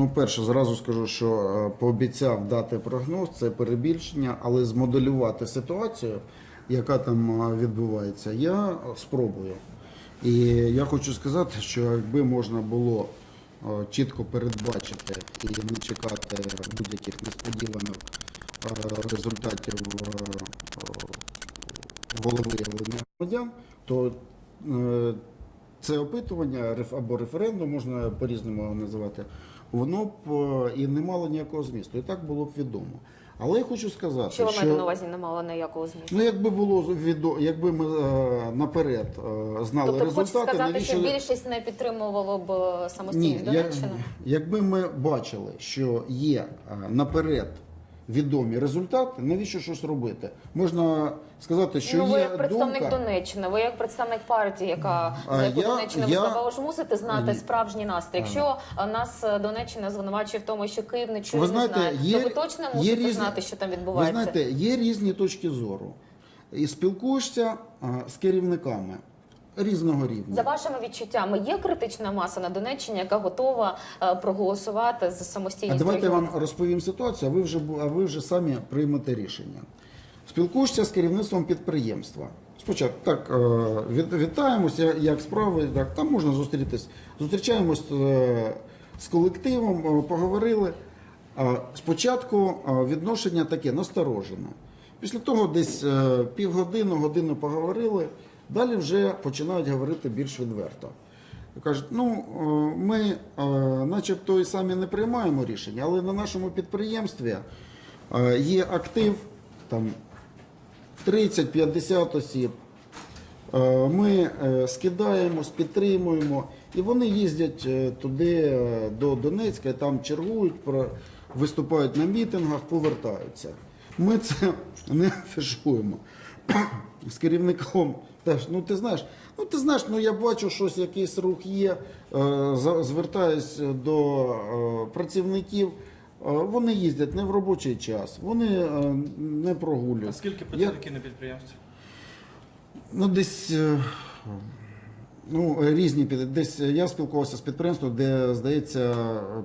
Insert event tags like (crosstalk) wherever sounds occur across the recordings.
Ну, перше, зразу скажу, що е, пообіцяв дати прогноз, це перебільшення, але змоделювати ситуацію, яка там е, відбувається, я спробую. І я хочу сказати, що якби можна було е, чітко передбачити і не чекати будь-яких несподіваних результатів е, громадян, то це опитування або референдум, можна по-різному називати, воно б е, і не мало ніякого змісту. І так було б відомо. Але я хочу сказати, Що ви що маєте на увазі не мало ніякого змісту? ну, якби було відо, якби ми е, наперед е, знали Тобто хочете хочу сказати, навіщо що більшість не підтримувало б е, ні, Як... якби ми бачили, що є е, наперед відомі результати, навіщо щось робити? Можна сказати, що ну, ви є як представник думка. Донеччини, ви як представник партії, яка за яку я- Донеччина я- виступала, ж мусите знати Ні. справжній настрій. Якщо е, нас е, Донеччина звинувачує в тому, що Київ не чує, Ви не знає, є- то ви точно мусите різні- знати, що там Ви відбувається. знаєте, є різні точки зору. І спілкуєшся а, з керівниками різного рівня. За вашими відчуттями, є критична маса на Донеччині, яка готова е, проголосувати за А давайте я вам розповім ситуацію, а ви вже а ви вже самі приймете рішення. Спілкуєшся з керівництвом підприємства. Спочатку так е, вітаємося, як справи, так там можна зустрітись. Зустрічаємось е, з колективом, поговорили. Спочатку відношення таке насторожене. Після того десь півгодини, годину поговорили, далі вже починають говорити більш відверто. Кажуть, ну е, ми е, начебто і самі не приймаємо рішення, але на нашому підприємстві е, є актив там 30-50 осіб. Ми скидаємось, підтримуємо, і вони їздять туди до Донецька, там чергують, виступають на мітингах, повертаються. Ми це (laughs) не афішуємо. (coughs) З керівником теж, ну ти знаєш, ну ти знаєш, ну я бачу, щось якийсь рух є. е, Звертаюсь до е, працівників. Е, Вони їздять не в робочий час, вони не прогулюють. А скільки скільки Я- працівників на підприємстві? Ну, десь ну, різні під- десь я спілкувався з підприємством, де здається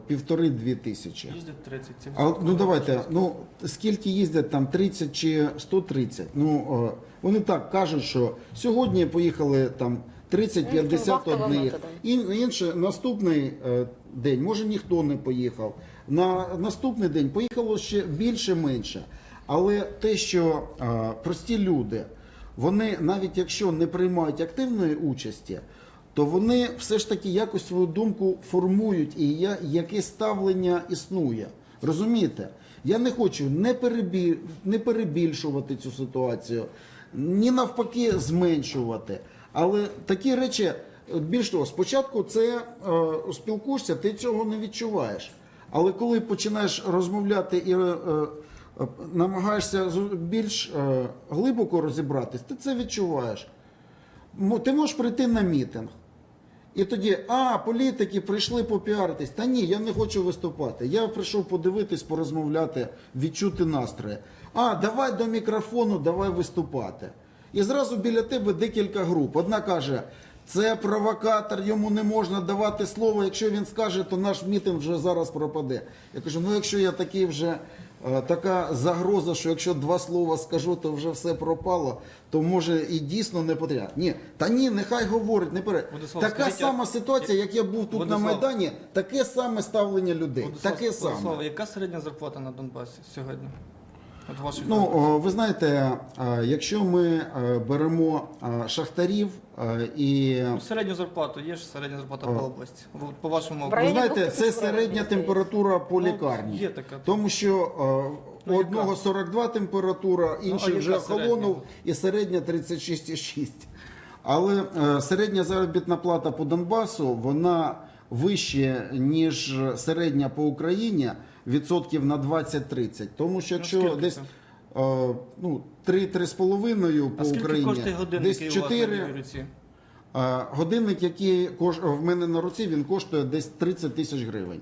півтори-дві тисячі. Їздять 30 70 А ну давайте, ну скільки їздять там 30 чи 130? Ну е, вони так кажуть, що сьогодні поїхали там 30-50 вахтова одних. методом. Ін, інше наступний е, день, може ніхто не поїхав. На наступний день поїхало ще більше менше. Але те, що е, прості люди, вони навіть якщо не приймають активної участі, то вони все ж таки якось свою думку формують і яке ставлення існує. Розумієте? Я не хочу не, перебіль, не перебільшувати цю ситуацію, ні навпаки зменшувати. Але такі речі, більш того, спочатку це е, спілкуєшся, ти цього не відчуваєш. Але коли починаєш розмовляти і е, намагаєшся більш е, глибоко розібратись, ти це відчуваєш. Ти можеш прийти на мітинг. І тоді, а, політики прийшли попіаритись. Та ні, я не хочу виступати. Я прийшов подивитись, порозмовляти, відчути настрої. А, давай до мікрофону, давай виступати. І зразу біля тебе декілька груп. Одна каже, це провокатор, йому не можна давати слово. Якщо він скаже, то наш мітинг вже зараз пропаде. Я кажу, ну якщо я такий вже така загроза, що якщо два слова скажу, то вже все пропало, то може і дійсно не потрібно. Ні, та ні, нехай говорить, не пере. Владислав, Така скажіть, сама ситуація, як я був тут на Майдані, таке саме ставлення людей. Владислав, Таке саме. Владислав, яка середня зарплата на Донбасі сьогодні? От Ну, о, ви знаєте, е, якщо ми е, беремо е, шахтарів і Ну, середню зарплату, є ж середня зарплата по області. По вашому ви знаєте, це середня температура по Ну, лікарні. є така. Тому що у Ну, одного 42 температура, інший вже охолонув, і середня 36,6. Але е, середня заробітна плата по Донбасу вона вище, ніж середня по Україні відсотків на 20-30. Тому що якщо Ну, десь це? е, ну, 3-3,5 по А скільки Україні, коштує годинник, десь який у вас на 4, лівій руці? а, Годинник, який кош... в мене на руці, він коштує десь 30 тисяч гривень.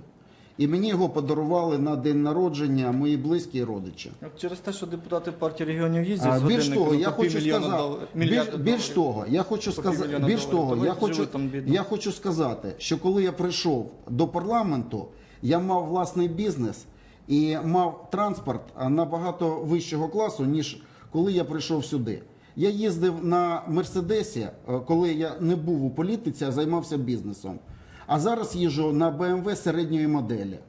І мені його подарували на день народження мої близькі родичі. Через те, що депутати партії регіонів їздять А, більш того, я хочу сказати, більш, більш того, я хочу сказати, більш того, я хочу, я хочу сказати, що коли я прийшов до парламенту, я мав власний бізнес і мав транспорт набагато вищого класу, ніж коли я прийшов сюди. Я їздив на Мерседесі, е, коли я не був у політиці, а займався бізнесом. А зараз їжджу на BMW середньої моделі.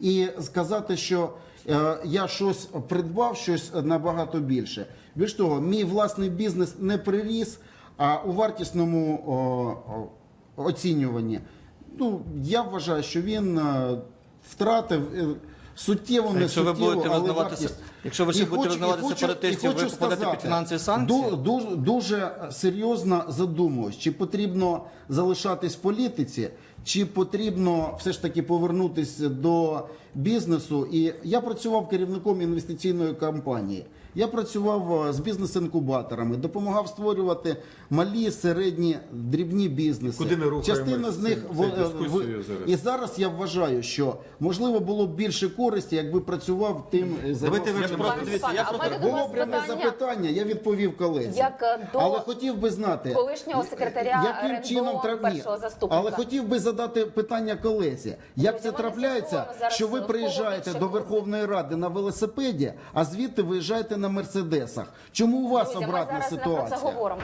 І сказати, що е, я щось придбав, щось набагато більше. Більш того, мій власний бізнес не приріс, а у вартісному оцінюванні. Ну, я вважаю, що він е, втратив е, суттєво, не суттєво, але вартість. Якщо ви ще будете визнавати сепаратистів, ви попадете під фінансові санкції? ду- Дуже, дуже серйозно задумуюсь, чи потрібно залишатись в політиці, чи потрібно все ж таки повернутися до бізнесу. І я працював керівником інвестиційної компанії. Я працював е, з бізнес-інкубаторами, допомагав створювати малі, середні, дрібні бізнеси. Куди ми Частина з них в- зараз? і зараз я вважаю, що можливо було б більше користі, якби працював тим. е, займався ви просто дивіться, я Степане, а в просто- було пряме запитання, я відповів колезі. Як, е, до Але хотів би знати, колишнього секретаря яким РНБО, чином першого заступника. Але хотів би задати питання колезі. Як це трапляється, що ви приїжджаєте до Верховної Ради на велосипеді, а звідти виїжджаєте на мерседесах? Чому у вас Друзі, ми обратна ситуація? не про це говоримо.